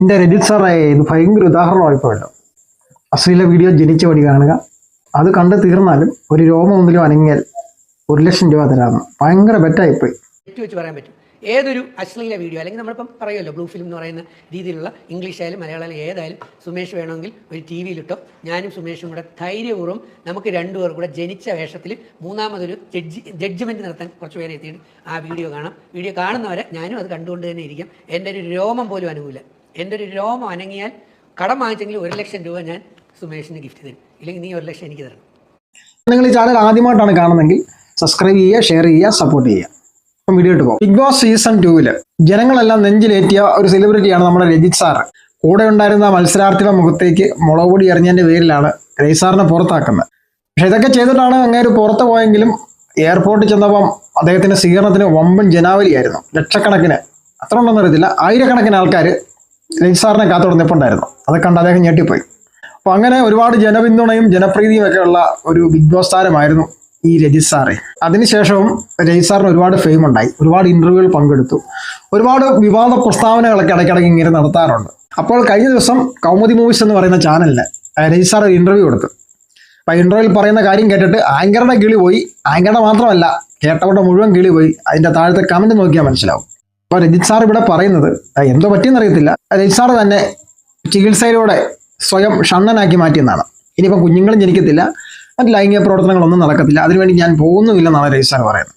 എന്റെ രജിത് സാറേ ഇത് ഭയങ്കര ഉദാഹരണമായി പോയല്ലോ അശ്ലീല വീഡിയോ ജനിച്ച പടി കാണുക. അത് കണ്ട് തീർന്നാലും ഒരു രോമം ഒന്നിലും അനങ്ങിയാൽ ഒരു ലക്ഷം രൂപ തരാമെന്ന്. ഭയങ്കര ബെറ്റായിപ്പോയി. ഏതൊരു അശ്ലീല വീഡിയോ അല്ലെങ്കിൽ നമ്മളിപ്പം പറയുമല്ലോ ബ്ലൂ ഫിലിം എന്ന് പറയുന്ന രീതിയിലുള്ള ഇംഗ്ലീഷ് ആയാലും മലയാളം ആയാലും ഏതായാലും സുമേഷ് വേണമെങ്കിൽ ഒരു ടി വിയിലിട്ടോ ഞാനും സുമേഷും കൂടെ ധൈര്യപൂർവം നമുക്ക് രണ്ടുപേർ കൂടെ ജനിച്ച വേഷത്തിൽ മൂന്നാമതൊരു ജഡ്ജി ജഡ്ജ്മെന്റ് നടത്താൻ കുറച്ച് പേരെ എത്തിയിട്ട് ആ വീഡിയോ കാണാം. വീഡിയോ കാണുന്നവരെ ഞാനും അത് കണ്ടുകൊണ്ട് തന്നെ ഇരിക്കും. എന്റെ ഒരു രോമം പോലും അനുകൂല. എന്റെ ഒരു രോമം അനങ്ങിയാൽ കടം വാങ്ങിച്ചെങ്കിൽ ഒരു ലക്ഷം രൂപ ഞാൻ സുമേഷിന് ഗിഫ്റ്റ് തരും. ഇല്ലെങ്കിൽ നീ ഒരു ലക്ഷം എനിക്ക് തരണം. നിങ്ങൾ ഈ ചാനൽ ആദ്യമായിട്ടാണ് കാണുന്നതെങ്കിൽ സബ്സ്ക്രൈബ് ചെയ്യുക ഷെയർ ചെയ്യുക സപ്പോർട്ട് ചെയ്യുക. അപ്പം വീഡിയോ ഇട്ട് പോകും. ബിഗ് ബോസ് സീസൺ ടൂവിൽ ജനങ്ങളെല്ലാം നെഞ്ചിലേറ്റിയ ഒരു സെലിബ്രിറ്റിയാണ് നമ്മുടെ രജിത് സാറ്. കൂടെ ഉണ്ടായിരുന്ന മത്സരാർത്ഥിയുടെ മുഖത്തേക്ക് മുളക് പൊടി എറിഞ്ഞതിന്റെ പേരിലാണ് രജിത് സാറിനെ പുറത്താക്കുന്നത്. പക്ഷെ ഇതൊക്കെ ചെയ്തിട്ടാണ് അങ്ങേര് പുറത്ത് പോയെങ്കിലും എയർപോർട്ടിൽ ചെന്നപ്പം അദ്ദേഹത്തിന്റെ സ്വീകരണത്തിന് വമ്പൻ ജനാവലിയായിരുന്നു. ലക്ഷക്കണക്കിന്. അത്ര ഉണ്ടെന്ന് ആയിരക്കണക്കിന് ആൾക്കാർ രജിത് സാറിനെ കാത്തോടെ ഉണ്ടായിരുന്നു അത് കണ്ട് അദ്ദേഹം ഞെട്ടിപ്പോയി. അപ്പോൾ അങ്ങനെ ഒരുപാട് ജനപിന്തുണയും ജനപ്രീതിയും ഒക്കെ ഉള്ള ഒരു ബിഗ് ബോസ് താരമായിരുന്നു ഈ രജിത് സാറെ. അതിനുശേഷവും രജിത് സാറിന് ഒരുപാട് ഫെയിം ഉണ്ടായി. ഒരുപാട് ഇന്റർവ്യൂകൾ പങ്കെടുത്തു. ഒരുപാട് വിവാദ പ്രസ്താവനകളൊക്കെ ഇടയ്ക്കിടയ്ക്ക് ഇങ്ങനെ നടത്താറുണ്ട്. അപ്പോൾ കഴിഞ്ഞ ദിവസം കൗമുദി മൂവീസ് എന്ന് പറയുന്ന ചാനലിന് രജിത് സാർ ഒരു ഇന്റർവ്യൂ കൊടുത്തു. അപ്പൊ ഇന്റർവ്യൂവിൽ പറയുന്ന കാര്യം കേട്ടിട്ട് ആങ്കറുടെ കിളി പോയി. ആങ്കറുടെ മാത്രമല്ല കേട്ടവരുടെ മുഴുവൻ കിളി പോയി. അതിന്റെ താഴത്തെ കമന്റ് നോക്കിയാൽ മനസ്സിലാവും. അപ്പൊ രജിത് സാർ ഇവിടെ പറയുന്നത് എന്തോ പറ്റിയെന്നറിയത്തില്ല രജിത് സാർ തന്നെ ചികിത്സയിലൂടെ സ്വയം ഷണ്ണനാക്കി മാറ്റിയെന്നാണ്. ഇനിയിപ്പോൾ കുഞ്ഞുങ്ങളും ജനിക്കത്തില്ല മറ്റ് ലൈംഗിക പ്രവർത്തനങ്ങളൊന്നും നടക്കത്തില്ല. അതിനുവേണ്ടി ഞാൻ പോകുന്നുമില്ലെന്നാണ് രജിത് സാർ പറയുന്നത്.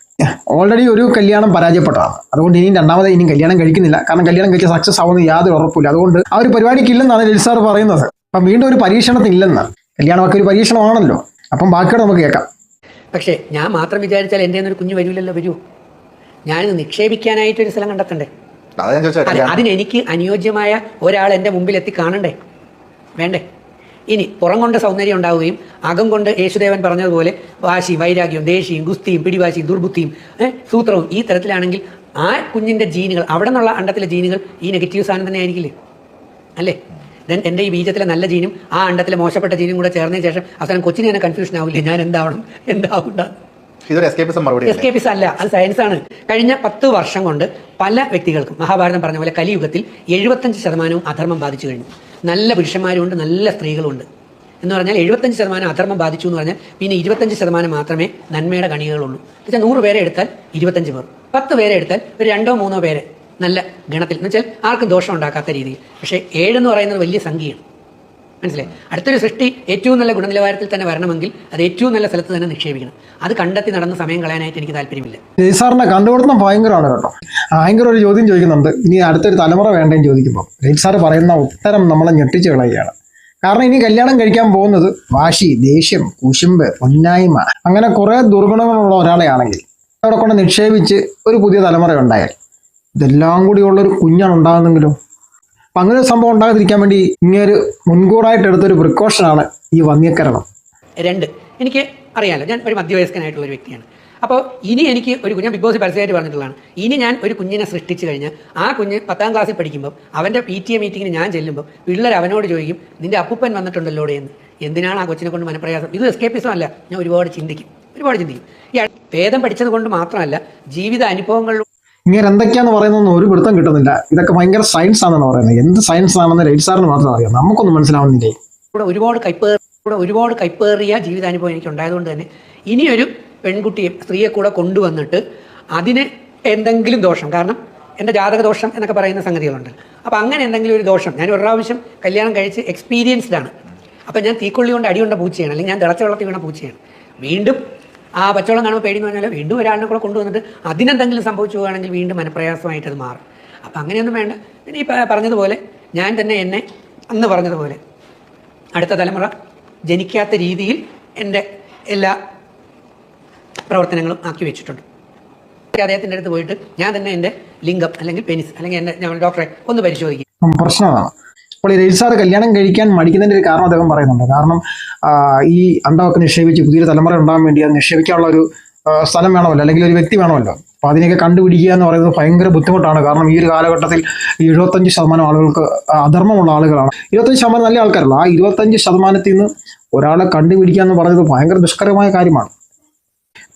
ഓൾറെഡി ഒരു കല്യാണം പരാജയപ്പെട്ടതാണ്. അതുകൊണ്ട് ഇനിയും രണ്ടാമത് ഇനിയും കല്യാണം കഴിക്കുന്നില്ല. കാരണം കല്യാണം കഴിച്ച സക്സസ് ആവുന്ന യാതൊരു ഉറപ്പില്ല അതുകൊണ്ട് ആ ഒരു പരിപാടിക്കില്ലെന്നാണ് രജിത് സാർ പറയുന്നത്. അപ്പം വീണ്ടും ഒരു പരീക്ഷണത്തിനില്ലെന്ന് കല്യാണമൊക്കെ ഒരു പരീക്ഷണമാണല്ലോ. അപ്പം ബാക്കിയോടെ നമുക്ക് കേൾക്കാം. പക്ഷേ ഞാൻ മാത്രം വിചാരിച്ചാൽ എന്റെ കുഞ്ഞു കുഞ്ഞ് വരൂലല്ലോ വരൂ. ഞാനിത് നിക്ഷേപിക്കാനായിട്ടൊരു സ്ഥലം കണ്ടെത്തണ്ടേ? അതാ ഞാൻ ചോദിച്ചത് അതെ കല്യാണം അതിന് എനിക്ക് അനുയോജ്യമായ ഒരാൾ എന്റെ മുമ്പിൽ എത്തി കാണണ്ടേ? വേണ്ടേ? ഇനി പുറം കൊണ്ട് സൗന്ദര്യം ഉണ്ടാവുകയും അകം കൊണ്ട് യേശുദേവൻ പറഞ്ഞതുപോലെ വാശി വൈരാഗ്യവും ദേഷ്യയും ഗുസ്തിയും പിടിവാശിയും ദുർബുദ്ധിയും ഏ, സൂത്രവും ഈ തരത്തിലാണെങ്കിൽ ആ കുഞ്ഞിന്റെ ജീനുകൾ അവിടെ നിന്നുള്ള അണ്ടത്തിലെ ജീനുകൾ ഈ നെഗറ്റീവ് സാധനം തന്നെ ആയിരിക്കില്ലേ? അല്ലേ? ദെൻ എന്റെ ഈ ബീജത്തിലെ നല്ല ജീനും ആ അണ്ടത്തിലെ മോശപ്പെട്ട ജീനും കൂടെ ചേർന്നതിന് ശേഷം അവസാനം കൊച്ചിന് തന്നെ കൺഫ്യൂഷൻ ആവില്ലേ? ഞാൻ എന്താവണം? എന്താവണ്ട? എസ്കേപ്പിസം അല്ലേ? അത് സയൻസ് ആണ്. കഴിഞ്ഞ പത്ത് വർഷം കൊണ്ട് പല വ്യക്തികൾക്കും മഹാഭാരതം പറഞ്ഞ പോലെ കലിയുഗത്തിൽ എഴുപത്തഞ്ച് ശതമാനവും അധർമ്മം ബാധിച്ചു കഴിഞ്ഞു. നല്ല പുരുഷന്മാരുമുണ്ട് നല്ല സ്ത്രീകളുമുണ്ട് എന്ന് പറഞ്ഞാൽ എഴുപത്തഞ്ച് ശതമാനം അധർമ്മം ബാധിച്ചു എന്ന് പറഞ്ഞാൽ പിന്നെ ഇരുപത്തഞ്ച് ശതമാനം മാത്രമേ നന്മയുടെ കണികകളുള്ളൂ. എന്നുവെച്ചാൽ നൂറ് പേരെ എടുത്താൽ ഇരുപത്തഞ്ച് പേർ. പത്ത് പേരെ എടുത്താൽ ഒരു രണ്ടോ മൂന്നോ പേരെ നല്ല ഗണത്തിൽ. എന്ന് വെച്ചാൽ ആർക്കും ദോഷം ഉണ്ടാക്കാത്ത രീതിയിൽ. പക്ഷേ ഏഴെന്ന് പറയുന്നത് വലിയ സംഖ്യയാണ്. മനസ്സിലായി? അടുത്തൊരു സൃഷ്ടി ഏറ്റവും നല്ല ഗുണനിലവാരത്തിൽ തന്നെ വരണമെങ്കിൽ അത് ഏറ്റവും നല്ല സ്ഥലത്ത് തന്നെ നിക്ഷേപിക്കണം. അത് കണ്ടെത്തി നടന്ന സമയം കളയാനായിട്ട് എനിക്ക് താല്പര്യമില്ല. സാറിന്റെ സാറിനെ കണ്ടുപിടുത്തം ഭയങ്കരമാണ് കേട്ടോ. ഭയങ്കര ഒരു ചോദ്യം ചോദിക്കുന്നുണ്ട്. ഇനി അടുത്തൊരു തലമുറ വേണ്ടേന്ന് ചോദിക്കുമ്പോൾ സാർ പറയുന്ന ഉത്തരം നമ്മളെ ഞെട്ടിച്ച് കളയുകയാണ്. കാരണം ഇനി കല്യാണം കഴിക്കാൻ പോകുന്നത് വാശി ദേഷ്യം കുശുമ്പ് പൊന്നായ്മ അങ്ങനെ കുറെ ദുർഗുണങ്ങളുള്ള ഒരാളെയാണെങ്കിൽ അവിടെ കൊണ്ട് നിക്ഷേപിച്ച് ഒരു പുതിയ തലമുറ ഉണ്ടായാൽ ഇതെല്ലാം കൂടി ഉള്ളൊരു കുഞ്ഞാണ് ഉണ്ടാകുന്നെങ്കിലോ? അപ്പം അങ്ങനെ ഒരു സംഭവം ഉണ്ടാകാതിരിക്കാൻ വേണ്ടി ഇങ്ങനൊരു മുൻകൂറായിട്ട് എടുത്തൊരു പ്രിക്കോഷനാണ് ഈ വന്യക്കരണം രണ്ട് എനിക്ക് അറിയാലോ ഞാൻ ഒരു മധ്യവയസ്കനായിട്ടുള്ള ഒരു വ്യക്തിയാണ്. അപ്പോൾ ഇനി എനിക്ക് ഒരു കുഞ്ഞ് ബിഗ് ബോസ് പരസ്യമായിട്ട് പറഞ്ഞിട്ടുള്ളതാണ്. ഇനി ഞാൻ ഒരു കുഞ്ഞിനെ സൃഷ്ടിച്ചു കഴിഞ്ഞാൽ ആ കുഞ്ഞ് പത്താം ക്ലാസ്സിൽ പഠിക്കുമ്പോൾ അവന്റെ പി ടി എ മീറ്റിങ്ങിന് ഞാൻ ചെല്ലുമ്പോൾ പിള്ളേർ അവനോട് ചോദിക്കും നിന്റെ അപ്പൂപ്പൻ വന്നിട്ടുണ്ടല്ലോ എന്ന്? എന്തിനാണ് ആ കൊച്ചിനെ കൊണ്ട് മനപ്രയാസം? ഇത് എസ്കേപ്പിസം അല്ല ഞാൻ ഒരുപാട് ചിന്തിക്കും ഒരുപാട് ചിന്തിക്കും. ഈ വേദം പഠിച്ചത് കൊണ്ട് മാത്രമല്ല ജീവിത അനുഭവങ്ങളിലൂടെ ഇങ്ങനെ എന്തൊക്കെയാന്ന് പറയുന്നതൊന്നും ഒരു പിടുത്തം കിട്ടുന്നില്ല. ഇതൊക്കെ ഭയങ്കര സയൻസ് ആണെന്ന് പറയുന്നത്. എന്ത് സയൻസ് ആണെന്ന് രജിത് സാറിന് മാത്രം അറിയാം. നമുക്കൊന്നും മനസ്സിലാവുന്നില്ലേ? ഇവിടെ ഒരുപാട് കൈപ്പേർ ഇവിടെ ഒരുപാട് കൈപ്പേറിയ ജീവിതാനുഭവം എനിക്ക് ഉണ്ടായതുകൊണ്ട് തന്നെ ഇനിയൊരു പെൺകുട്ടിയെ സ്ത്രീയെ കൂടെ കൊണ്ടുവന്നിട്ട് അതിന് എന്തെങ്കിലും ദോഷം. കാരണം എന്റെ ജാതക ദോഷം എന്നൊക്കെ പറയുന്ന സംഗതികളുണ്ട്. അപ്പോൾ അങ്ങനെ എന്തെങ്കിലും ഒരു ദോഷം. ഞാൻ ഒരു പ്രാവശ്യം കല്യാണം കഴിച്ച് എക്സ്പീരിയൻസ്ഡ് ആണ്. അപ്പോൾ ഞാൻ തീക്കൊള്ളി കൊണ്ട് അടി കൊണ്ട പൂച്ചയാണ്. അല്ലെങ്കിൽ ഞാൻ തിളച്ച വെള്ളത്തിൽ വീണ പൂച്ചയാണ്. വീണ്ടും ആ പച്ചവെള്ളം കാണുമ്പോൾ പേടി എന്ന് പറഞ്ഞാൽ വീണ്ടും ഒരാളിനെ കൂടെ കൊണ്ടുവന്നിട്ട് അതിനെന്തെങ്കിലും സംഭവിച്ചു പോകുകയാണെങ്കിൽ വീണ്ടും മനപ്രയാസമായിട്ട് അത് മാറും. അപ്പം അങ്ങനെയൊന്നും വേണ്ട. ഇനി പറഞ്ഞതുപോലെ ഞാൻ തന്നെ എന്നെ അന്ന് പറഞ്ഞതുപോലെ അടുത്ത തലമുറ ജനിക്കാത്ത രീതിയിൽ എന്റെ എല്ലാ പ്രവർത്തനങ്ങളും ആക്കി വെച്ചിട്ടുണ്ട്. അദ്ദേഹത്തിന്റെ അടുത്ത് പോയിട്ട് ഞാൻ തന്നെ എന്റെ ലിംഗം അല്ലെങ്കിൽ പെനിസ് അല്ലെങ്കിൽ എന്റെ ഡോക്ടറെ ഒന്ന് പരിശോധിക്കും. പ്രശ്നമാണ്. അപ്പോൾ ഈ രജിത് സാറ് കല്യാണം കഴിക്കാൻ മടിക്കുന്നതിന്റെ ഒരു കാരണം അദ്ദേഹം പറയുന്നുണ്ട്. കാരണം ഈ അണ്ടമൊക്കെ നിക്ഷേപിച്ച് പുതിയൊരു തലമുറ ഉണ്ടാകാൻ വേണ്ടി അത് നിക്ഷേപിക്കാനുള്ള ഒരു സ്ഥലം വേണമല്ലോ അല്ലെങ്കിൽ ഒരു വ്യക്തി വേണമല്ലോ. അപ്പോൾ അതിനെയൊക്കെ കണ്ടുപിടിക്കുക എന്ന് പറയുന്നത് ഭയങ്കര ബുദ്ധിമുട്ടാണ്. കാരണം ഈ ഒരു കാലഘട്ടത്തിൽ എഴുപത്തഞ്ച് ശതമാനം ആളുകൾക്ക് അധർമ്മമുള്ള ആളുകളാണ്. ഇരുപത്തഞ്ച് ശതമാനം നല്ല ആൾക്കാരല്ല. ആ ഇരുപത്തഞ്ച് ശതമാനത്തിൽ നിന്ന് ഒരാളെ കണ്ടുപിടിക്കുക എന്ന് പറയുന്നത് ഭയങ്കര ദുഷ്കരമായ കാര്യമാണ്.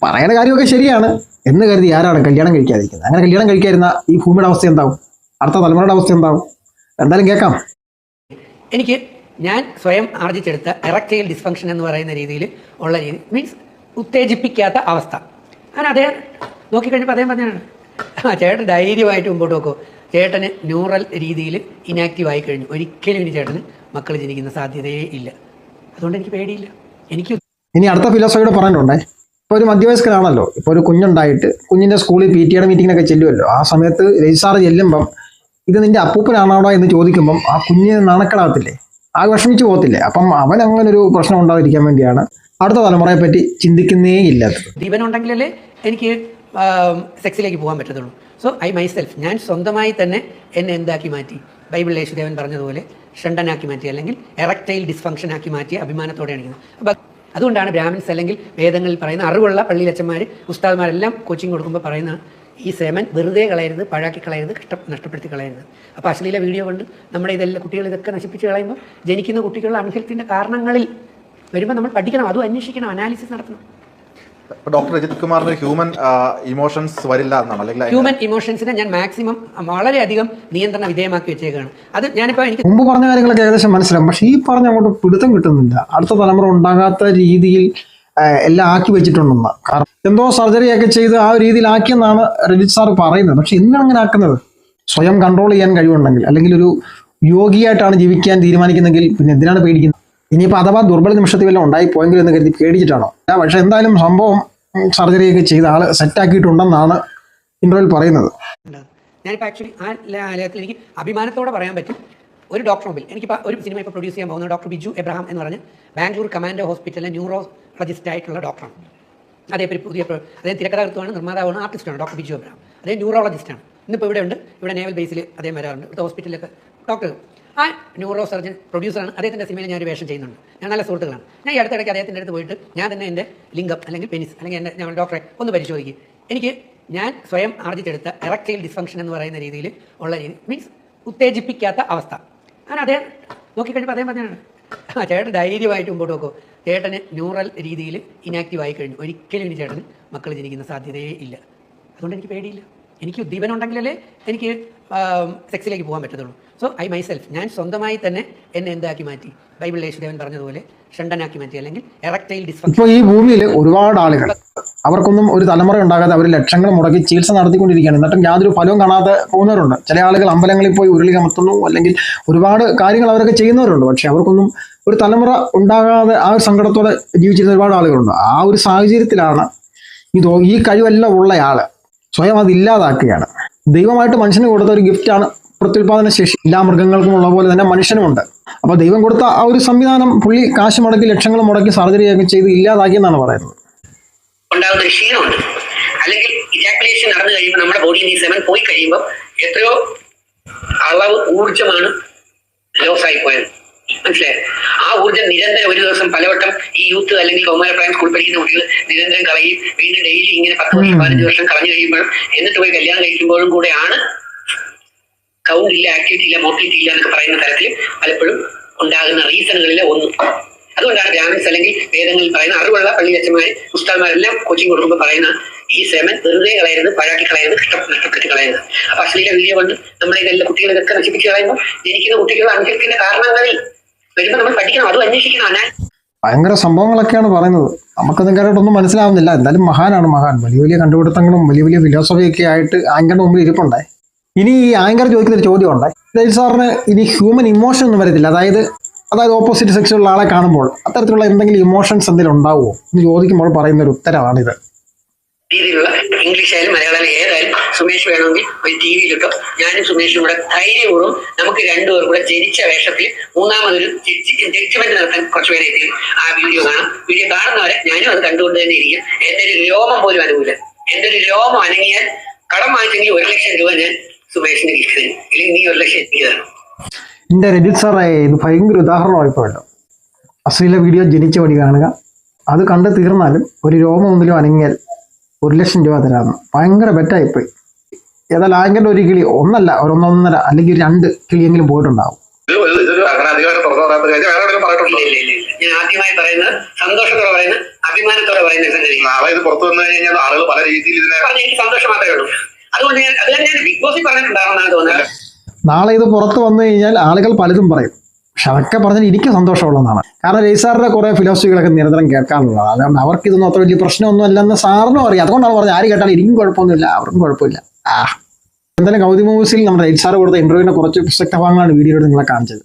പറയുന്ന കാര്യമൊക്കെ ശരിയാണ്. എന്ന് കരുതി ആരാണ് കല്യാണം കഴിക്കാതിരിക്കുന്നത്? അങ്ങനെ കല്യാണം കഴിക്കാതിരുന്ന ഈ ഭൂമിയുടെ അവസ്ഥ എന്താവും? അടുത്ത തലമുറയുടെ അവസ്ഥ എന്താവും? എന്തായാലും കേൾക്കാം. എനിക്ക് ഞാൻ സ്വയം ആർജിച്ചെടുത്ത എറക്റ്റൈൽ ഡിസ്ഫങ്ഷൻ എന്ന് പറയുന്ന രീതിയിൽ ഉള്ള രീതി മീൻസ് ഉത്തേജിപ്പിക്കാത്ത അവസ്ഥ. അങ്ങനെ അദ്ദേഹം നോക്കിക്കഴിഞ്ഞപ്പോൾ അദ്ദേഹം പറഞ്ഞാണ് ആ ചേട്ടൻ ധൈര്യമായിട്ട് മുമ്പോട്ട് നോക്കൂ. ചേട്ടന് ന്യൂറൽ രീതിയിൽ ഇനാക്റ്റീവ് ആയി കഴിഞ്ഞു. ഒരിക്കലും ഇനി ചേട്ടന് മക്കൾ ജനിക്കുന്ന സാധ്യതയേ ഇല്ല. അതുകൊണ്ട് എനിക്ക് പേടിയില്ല. എനിക്ക് ഇനി അടുത്ത ഫിലോസഫിയുടെ പറഞ്ഞിട്ടുണ്ടേ ഇപ്പോൾ ഒരു മധ്യവയസ്കനാണല്ലോ. ഇപ്പോൾ ഒരു കുഞ്ഞുണ്ടായിട്ട് കുഞ്ഞിന്റെ സ്കൂളിൽ പി ടി എയുടെ മീറ്റിങ്ങിനൊക്കെ ചെല്ലുമല്ലോ ആ സമയത്ത് രജിസ്ട്രാർ ചെല്ലുമ്പം ഇത് നിന്റെ അപ്പൂപ്പനാണോടോ എന്ന് ചോദിക്കുമ്പം ആ കുഞ്ഞ് നാണക്കടാകത്തില്ലേ? ആ വിഷമിച്ചു പോകത്തില്ലേ? അപ്പം അവൻ അങ്ങനെ ഒരു പ്രശ്നം ഉണ്ടാതിരിക്കാൻ വേണ്ടിയാണ് അടുത്ത തലമുറയെ പറ്റി ചിന്തിക്കുന്നേ ഇല്ലാത്തത് ജീവനുണ്ടെങ്കിലല്ലേ എനിക്ക് സെക്സിലേക്ക് പോകാൻ പറ്റത്തുള്ളൂ. സോ ഐ മൈസെൽഫ് ഞാൻ സ്വന്തമായി തന്നെ എന്നെ എന്താക്കി മാറ്റി? ബൈബിൾ യേശുദേവൻ പറഞ്ഞതുപോലെ ഷണ്ടനാക്കി മാറ്റി അല്ലെങ്കിൽ എറക്ടൈൽ ഡിസ്ഫങ്ഷൻ ആക്കി മാറ്റി അഭിമാനത്തോടെ അണിക്കുന്നത് അതുകൊണ്ടാണ് ബ്രാഹ്മിൻസ് അല്ലെങ്കിൽ വേദങ്ങളിൽ പറയുന്ന അറിവുള്ള പള്ളിയിലച്ചന്മാർ ഉസ്താദ്മാരെല്ലാം കോച്ചിങ് കൊടുക്കുമ്പോൾ പറയുന്ന ഈ സേമൻ വെറുതെ കളയരുത് പഴാക്കി കളയരുത് കഷ്ട നഷ്ടപ്പെടുത്തി കളയരുത്. അപ്പോൾ അശ്ലീല വീഡിയോ കൊണ്ട് നമ്മുടെ ഇതെല്ലാം കുട്ടികൾ ഇതൊക്കെ നശിപ്പിച്ച് കളയുമ്പോൾ ജനിക്കുന്ന കുട്ടികളുടെ അൺഹെൽത്തിന്റെ കാരണങ്ങളിൽ വരുമ്പോൾ നമ്മൾ പഠിക്കണം അതും അന്വേഷിക്കണം അനാലിസിസ് നടത്തണം. ഇപ്പൊ ഡോക്ടർ രജിത് കുമാറിന് ഹ്യൂമൻ ഇമോഷൻസ് വരില്ല എന്നാണ് അല്ലെങ്കിൽ ഹ്യൂമൻ ഇമോഷൻസിനെ ഞാൻ മാക്സിമം വളരെയധികം നിയന്ത്രണ വിധേയമാക്കി വെച്ചേക്കാണ്. അത് ഞാനിപ്പോൾ എനിക്ക് മുമ്പ് പറഞ്ഞ കാര്യങ്ങളൊക്കെ ഏകദേശം മനസ്സിലാവും പക്ഷേ ഈ പറഞ്ഞ അങ്ങോട്ട് പിടുത്തം കിട്ടുന്നില്ല. അടുത്ത തലമുറ ഉണ്ടാകാത്ത രീതിയിൽ എല്ലാം ആക്കി വെച്ചിട്ടുണ്ടെന്ന്. കാരണം എന്തോ സർജറി ഒക്കെ ചെയ്ത് ആ ആക്കിയെന്നാണ് രജിത് സാർ പറയുന്നത്. പക്ഷെ എന്തിനാണ് അങ്ങനെ ആക്കുന്നത്. സ്വയം കൺട്രോൾ ചെയ്യാൻ കഴിവുണ്ടെങ്കിൽ അല്ലെങ്കിൽ ഒരു യോഗിയായിട്ടാണ് ജീവിക്കാൻ തീരുമാനിക്കുന്നെങ്കിൽ പിന്നെ എന്തിനാണ് പേടിക്കുന്നത്? ഇനിയിപ്പോൾ അഥവാ ദുർബല നിമിഷത്തിൽ വല്ലതും ഉണ്ടായി പോയെങ്കിലും എന്ന് കരുതി പേടിച്ചിട്ടാണോ? പക്ഷെ എന്തായാലും സംഭവം സർജറി ഒക്കെ ചെയ്ത ആൾ സെറ്റാക്കിയിട്ടുണ്ടെന്നാണ് ഇന്റർവ്യൂവിൽ പറയുന്നത്. ഞാനിപ്പോൾ ആക്ച്വലി ആ ലേഖത്തിൽ എനിക്ക് അഭിമാനത്തോടെ പറയാൻ പറ്റും. ഒരു ഡോക്ടർ മുമ്പിൽ എനിക്കിപ്പോൾ ഒരു സിനിമ ഇപ്പോൾ പ്രൊഡ്യൂസ് ചെയ്യാൻ പോകുന്ന ഡോക്ടർ ബിജു എബ്രഹാം എന്ന് പറഞ്ഞ് ബാംഗ്ലൂർ കമാൻഡോ ഹോസ്പിറ്റലിലെ ന്യൂറോളജിസ്റ്റ് ആയിട്ടുള്ള ഡോക്ടറാണ് അതേപോലെ പുതിയ അദ്ദേഹം തിരക്കഥാകൃത്തുമാണ് നിർമ്മാതാവാണ് ആർട്ടിസ്റ്റാണ് ഡോക്ടർ ബിജു അബ്രഹാം. അദ്ദേഹം ന്യൂറോളജിസ്റ്റാണ്. ഇന്നിപ്പോൾ ഇവിടെ ഉണ്ട് ഇവിടെ നേവൽ ബേസിൽ അദ്ദേഹം വരാറുണ്ട്. ഇവിടുത്തെ ഹോസ്പിറ്റലിലൊക്കെ ഡോക്ടർ ആ ന്യൂറോ സർജൻ പ്രൊഡ്യൂസറാണ് അദ്ദേഹത്തിന്റെ സിനിമയിൽ ഞാൻ വേഷം ചെയ്യുന്നുണ്ട്. ഞാൻ നല്ല സുഹൃത്തുക്കളാണ്. ഞാൻ ഈ അടുത്തിടയ്ക്ക് അദ്ദേഹത്തിന്റെ അടുത്ത് പോയിട്ട് ഞാൻ തന്നെ എന്റെ ലിംഗം അല്ലെങ്കിൽ പെനിസ് അല്ലെങ്കിൽ എന്റെ ഞാൻ ഡോക്ടറെ ഒന്ന് പരിശോധിക്കും. എനിക്ക് ഞാൻ സ്വയം ആർജിച്ചെടുത്ത ഇറക്കയിൽ ഡിസ്ഫങ്ഷൻ എന്ന് പറയുന്ന രീതിയിൽ ഉള്ള രീതി മീൻസ് ഉത്തേജിപ്പിക്കാത്ത അവസ്ഥ. അങ്ങനെ അദ്ദേഹം നോക്കിക്കഴിഞ്ഞപ്പോൾ അദ്ദേഹം പറഞ്ഞാണ് ആ ചേട്ടൻ ധൈര്യമായിട്ട് മുമ്പോട്ട് നോക്കൂ. ചേട്ടന് ന്യൂറൽ രീതിയിൽ ഇനാക്റ്റീവ് ആയി കഴിഞ്ഞു. ഒരിക്കലും ഇനി ചേട്ടന് മക്കൾ ജനിക്കുന്ന സാധ്യതയേ ഇല്ല. അതുകൊണ്ട് എനിക്ക് പേടിയില്ല. എനിക്ക് ഉദ്ദീപനം ഉണ്ടെങ്കിലല്ലേ എനിക്ക് സെക്സിലേക്ക് പോകാൻ പറ്റത്തുള്ളൂ. സോ ഐ മൈസെൽഫ് ഞാൻ സ്വന്തമായി തന്നെ എന്നെ എന്താക്കി മാറ്റി? ബൈബിൾ യേശുദേവൻ പറഞ്ഞതുപോലെ ഷണ്ടനാക്കി മാറ്റി അല്ലെങ്കിൽ എറക്റ്റൈൽ ഡിസ്ഫങ്ഷൻ ഈ ഭൂമിയിൽ ഒരുപാട് ആളുകൾ അവർക്കൊന്നും ഒരു തലമുറ ഉണ്ടാകാതെ അവർ ലക്ഷങ്ങൾ മുടക്കി ചികിത്സ നടത്തിക്കൊണ്ടിരിക്കുകയാണ്. എന്നിട്ടും യാതൊരു ഫലവും കാണാതെ പോകുന്നവരുണ്ട്. ചില ആളുകൾ അമ്പലങ്ങളിൽ പോയി ഉരുളി കമത്തുന്നു അല്ലെങ്കിൽ ഒരുപാട് കാര്യങ്ങൾ അവരൊക്കെ ചെയ്യുന്നവരുണ്ട്. പക്ഷെ അവർക്കൊന്നും ഒരു തലമുറ ഉണ്ടാകാതെ ആ ഒരു സങ്കടത്തോടെ ജീവിച്ചിരുന്ന ഒരുപാട് ആളുകളുണ്ട്. ആ ഒരു സാഹചര്യത്തിലാണ് ഇതോ ഈ കഴിവെല്ലാം ആൾ സ്വയം അത് ഇല്ലാതാക്കുകയാണ്. ദൈവമായിട്ട് മനുഷ്യന് കൊടുത്ത ഒരു ഗിഫ്റ്റാണ് പ്രത്യുൽപാദന ശേഷി. എല്ലാ മൃഗങ്ങൾക്കും ഉള്ള പോലെ തന്നെ മനുഷ്യനുമുണ്ട് അപ്പോൾ ദൈവം കൊടുത്ത ആ ഒരു സംവിധാനം പുള്ളി കാശ് മുടക്കി ലക്ഷങ്ങൾ മുടക്കി സർജറിയൊക്കെ ചെയ്ത് ഇല്ലാതാക്കിയെന്നാണ് പറയുന്നത്. ഉണ്ടാകുന്ന ഒരു ക്ഷീണമുണ്ട്. അല്ലെങ്കിൽ ഇജാക്കുലേഷൻ നടന്നു കഴിയുമ്പോൾ നമ്മുടെ ബോഡിയിൽ ഈ സെവൻ പോയി കഴിയുമ്പോൾ എത്രയോ അളവ് ഊർജമാണ് ലോസ് ആയി പോയത്. മനസ്സിലായി? ആ ഊർജം നിരന്തരം ഒരു ദിവസം പലവട്ടം ഈ യൂത്ത് അല്ലെങ്കിൽ കൗമാരപ്രായം സ്കൂൾ പഠിക്കുന്ന കുട്ടികൾ നിരന്തരം കളയും. വീണ്ടും ഡെയിലി ഇങ്ങനെ പത്ത് വർഷം പതിനഞ്ച് വർഷം കളഞ്ഞു കഴിയുമ്പോഴും എന്നിട്ട് പോയി കല്യാണം കഴിക്കുമ്പോഴും കൂടെയാണ് കൗണ്ട് ഇല്ല ആക്ടിവിറ്റി ഇല്ല മോട്ടിവിറ്റി ഇല്ല എന്നൊക്കെ പറയുന്ന തരത്തിൽ പലപ്പോഴും ഉണ്ടാകുന്ന റീസണുകളിലെ ഒന്ന്. അതുകൊണ്ടാണ് ബ്രാഹ്മിൻസ് അല്ലെങ്കിൽ വേദങ്ങളിൽ പറയുന്ന അറിവുള്ള പള്ളിയച്ചന്മാർ ഉസ്താദ്മാരെല്ലാം കോച്ചിങ് കൊടുക്കുമ്പോൾ പറയുന്ന ഈ ശ്രമൻ വെറുതെ കളയരുത് പഴാക്കി കളയരുത് കഷ്ട നഷ്ടപ്പെട്ട് കളയരുത്. അപ്പൊ അശ്ലീല വീഡിയോ കൊണ്ട് നമ്മുടെ ഇതെല്ലാം കുട്ടികളൊക്കെ നശിപ്പിച്ച് കളയുമ്പോൾ ജനിക്കുന്ന കുട്ടികളുടെ അനുഭവത്തിന്റെ കാരണങ്ങളിൽ വരുമ്പോൾ നമ്മൾ പഠിക്കണം അതും അന്വേഷിക്കണം ഞാൻ ഭയങ്കര സംഭവങ്ങളൊക്കെയാണ് പറയുന്നത്. നമുക്കൊന്നും കാര്യമായിട്ടൊന്നും മനസ്സിലാവുന്നില്ല. എന്തായാലും മഹാനാണ് മഹാൻ. വലിയ വലിയ കണ്ടുപിടുത്തങ്ങളും വലിയ വലിയ ഫിലോസഫിയൊക്കെ ആയിട്ട് ആങ്കറിന്റെ മുമ്പിൽ ഇരിപ്പുണ്ടേ ഇനി ഈ ആങ്കർ ചോദിക്കുന്ന ഒരു ചോദ്യം ഉണ്ടായി സാറിന് ഇനി ഹ്യൂമൻ ഇമോഷൻ ഒന്നും വരത്തില്ല. അതായത് അതായത് ഓപ്പോസിറ്റ് സെക്സുള്ള ആളെ കാണുമ്പോൾ അത്തരത്തിലുള്ള എന്തെങ്കിലും ഇമോഷൻസ് എന്തെങ്കിലും ഉണ്ടാവുമോ എന്ന് ചോദിക്കുമ്പോൾ പറയുന്ന ഒരു ഉത്തരവാണിത് രീതിയിലുള്ള ഇംഗ്ലീഷ് ആയാലും മലയാളം ഏതായാലും സുമേഷ് വേണമെങ്കിൽ ഒരു ടി വിയിലിട്ടോ ഞാനും സുമേഷും കൂടെ ധൈര്യപൂർവം നമുക്ക് രണ്ടുപേർ കൂടെ ജനിച്ച വേഷത്തിൽ മൂന്നാമതൊരു ജഡ്ജ്മെന്റ് നടത്താൻ കുറച്ച് പേരെ എത്തി ആ വീഡിയോ കാണാം. വീഡിയോ കാണുന്നവരെ ഞാനും അത് കണ്ടുകൊണ്ട് തന്നെ ഇരിക്കും. എന്റെ ഒരു രോമം പോലും അനുകൂല എന്റെ ഒരു രോമം അനങ്ങിയാൽ കടം വാങ്ങിച്ചെങ്കിൽ ഒരു ലക്ഷം രൂപ ഞാൻ സുമേഷിന് കിട്ടും ഇല്ലെങ്കിൽ നീ ഒരു ലക്ഷം എനിക്ക് തരണം. എന്റെ രജിത് സാറേ ഇത് ഭയങ്കര ഉദാഹരണമായിപ്പോഴല്ലോ അശ്ലീല വീഡിയോ ജനിച്ച വഴി കാണുക. അത് കണ്ട് തീർന്നാലും ഒരു രോമം ഒന്നിലും അനങ്ങിയാൽ ഒരു ലക്ഷം രൂപ തരാമെന്ന്. ഭയങ്കര ബെറ്റായിപ്പോയി. ഏതായാലും ആയെങ്കിലും ഒരു കിളി ഒന്നല്ല ഒരു ഒന്നൊന്നര അല്ലെങ്കിൽ രണ്ട് കിളിയെങ്കിലും പോയിട്ടുണ്ടാവും. ഇത് ഒരു- ഇതൊരു അങ്ങനെ അധികമായിട്ട് തുറന്നു പറയാത്ത കാര്യം വേറെ എവിടെയെങ്കിലും പറഞ്ഞിട്ടുണ്ടോ? ഇല്ല ഇല്ല ഇല്ല. ഞാൻ ആദ്യമായി പറയുന്നത് സന്തോഷത്തോടെ പറയുന്നത് അഭിമാനത്തോടെ പറയുന്ന സംഗതി നാളെ ഇത് പുറത്തു വന്നു കഴിഞ്ഞാൽ ആളുകൾ പല രീതിയിൽ ഇതിനെ എനിക്ക് സന്തോഷം മാത്രമേ ഉള്ളൂ. അതുകൊണ്ട് ഞാൻ അത് ഞാൻ ബിഗ് ബോസിൽ പറഞ്ഞിട്ടുണ്ടാവുന്നതാണ് തോന്നുന്നത്. നാളെ ഇത് പുറത്ത് വന്നു കഴിഞ്ഞാൽ ആളുകൾ പലതും പറയും. പക്ഷെ അതൊക്കെ പറഞ്ഞാൽ എനിക്ക് സന്തോഷമുള്ളതാണ് കാരണം രജിസാറിന്റെ കുറെ ഫിലോസഫികളൊക്കെ നിരന്തരം കേൾക്കാനുള്ളതാണ് അതുകൊണ്ട് അവർക്ക് ഇതൊന്നും അത്ര വലിയ പ്രശ്നമൊന്നും അല്ലെന്ന് സാറിനും അറിയാം. അതുകൊണ്ടാണ് പറഞ്ഞത് ആര് കേട്ടാലും എനിക്കും കുഴപ്പമൊന്നുമില്ല അവർക്കും കുഴപ്പമില്ല. ആ. എന്തായാലും കൗതി മൂവീസിൽ നമ്മുടെ രജിസാർ കൊടുത്ത ഇന്റർവ്യൂവിന്റെ കുറച്ച് പ്രസക്ത ഭാഗങ്ങളാണ് വീഡിയോയിൽ നിങ്ങളെ കാണിച്ചത്.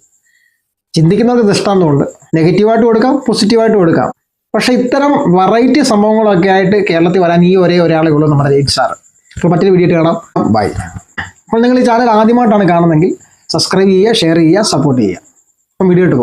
ചിന്തിക്കുന്നവർക്ക് ദൃഷ്ടാന്തമുണ്ട്. നെഗറ്റീവായിട്ട് കൊടുക്കാം പോസിറ്റീവായിട്ട് കൊടുക്കാം. പക്ഷെ ഇത്തരം വെറൈറ്റി സംഭവങ്ങളൊക്കെ ആയിട്ട് കേരളത്തിൽ വരാൻ ഈ ഒരേ ഒരാളേ ഉള്ളൂ നമ്മുടെ രജിത് സാർ അപ്പോൾ മറ്റൊരു വീഡിയോ കാണാം. ബൈ അപ്പോൾ നിങ്ങൾ ഈ ചാനൽ ആദ്യമായിട്ടാണ് കാണുന്നതെങ്കിൽ സബ്സ്ക്രൈബ് ചെയ്യുക ഷെയർ ചെയ്യുക സപ്പോർട്ട് ചെയ്യുക. അപ്പം വീഡിയോ ഇട്ട്